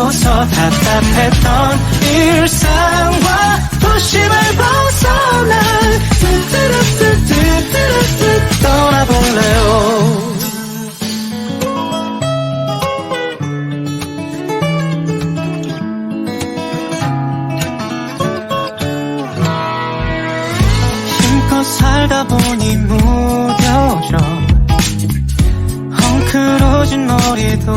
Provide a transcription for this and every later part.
메고서 답답했던 일상과 도심을 벗어나 뚜뚜루뚜뚜뚜뚜 떠나볼래요. 힘껏 살다 보니 무뎌져. 헝클어진 머리도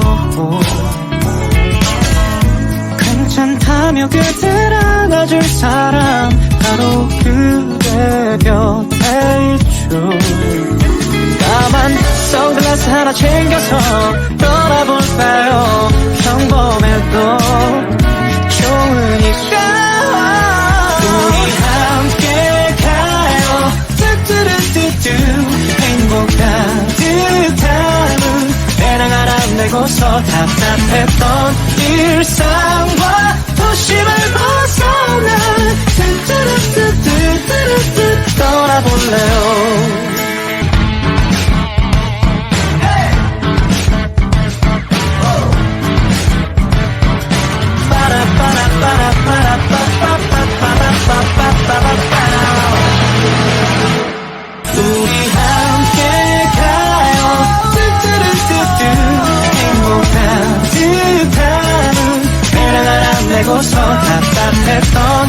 괜찮다며 곁을 안아줄 사람. 바로 그대 곁에 있죠. 까만 선글라스 하나 챙겨서 떠나볼까요? 평범해도 좋으니까 우리 함께 가요. 뚜뚜루뚜뚜 행복 가득한 배낭 하나 메고서 답답했던 일상 알고서 답답했던